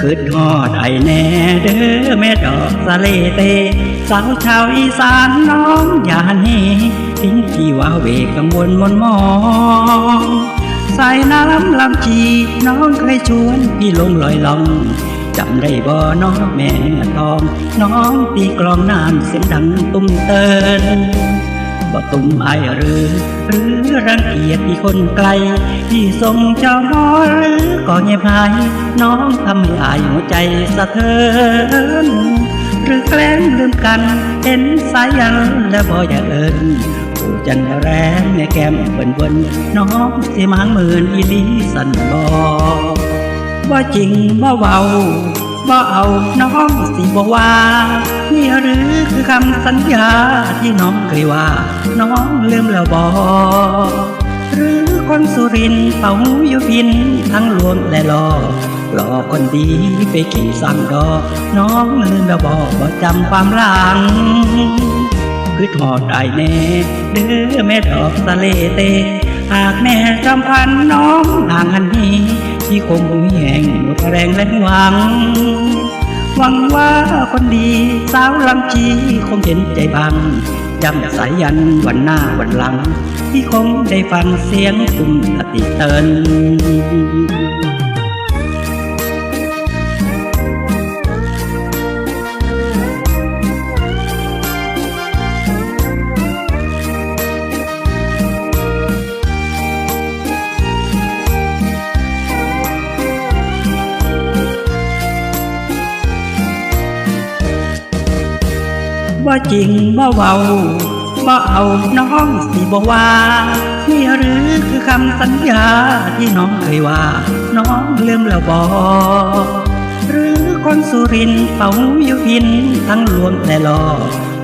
คืดฮอดไอแน่เด้อแม่ดอกสะเลเตสาวชาวอีสานน้องอย่าหนีทิ้งที่ว่าเวกังวลมนมองสายน้ำลำชีน้องเคยชวนพี่ลงลอยลองจำได้บ่น้องแม่เนื้อทอง น้องตีกลองน้ำเสียงดังตุ้มเตินบ่ตุ่มไอหรือ หรือรังเกียจที่คนไกล ที่ส่งเจ้าน้อยหรือ ก็เงียบหาย น้องทำให้อายหัวใจสะเทือนหรือแกล้งลืมกัน เห็นสายยันและบ่อยากเอินผู้จันทร์แรงแม่แก้มเปิ่นเวนน้องสิมางหมื่นอีลีสันบอว่าจริงว่าเว้าว่าเอาน้องสิบอกว่า นี่หรือคือคำสัญญาที่น้องเคยว่า น้องลืมแล้วบอก หรือคนสุรินเป่าอยู่พินทั้งลวงและลอหลอกคนดีไปขี่สั่งดอกน้องลืมแล้วบอบ่จำความหลังคือทอดได้แน่เด้อแม่ดอกสะเลเต หากแม่จำพันน้องห่างอันนี้ ที่คงมีแห่งหมดแรงและหวัง หวังว่าคนดีสาวลำชีคงเห็นใจบัง จำสายยันวันหน้าวันหลัง ที่คงได้ฟังเสียงคุ้มอติเติน ว่าจริงว่าเว้าว่าเอาน้องสิบอกว่านี่หรือคือคำสัญญาที่น้องเคยว่า น้องลืมแล้วบอหรือคนสุรินเป่าอยู่พินทั้งลวงและลอ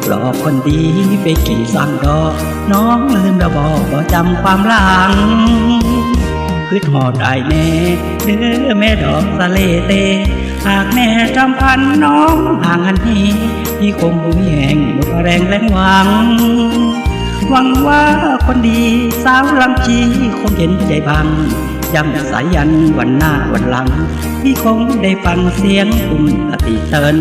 หลอกคนดีไปกี่สั่งดอก น้องลืมแล้วบอบ่จำความหลังคือทอดได้แน่เด้อแม่ดอกสะเลเต หากแม่จำพันน้องห่างอันนี้ ที่คงบ่มีแห่งหมดแรงและหวัง หวังว่าคนดีสาวลำชีคงเห็นใจบังจำสายยันวันหน้าวันหลัง พี่คงได้ฟังเสียงกลุ่มตะติเติน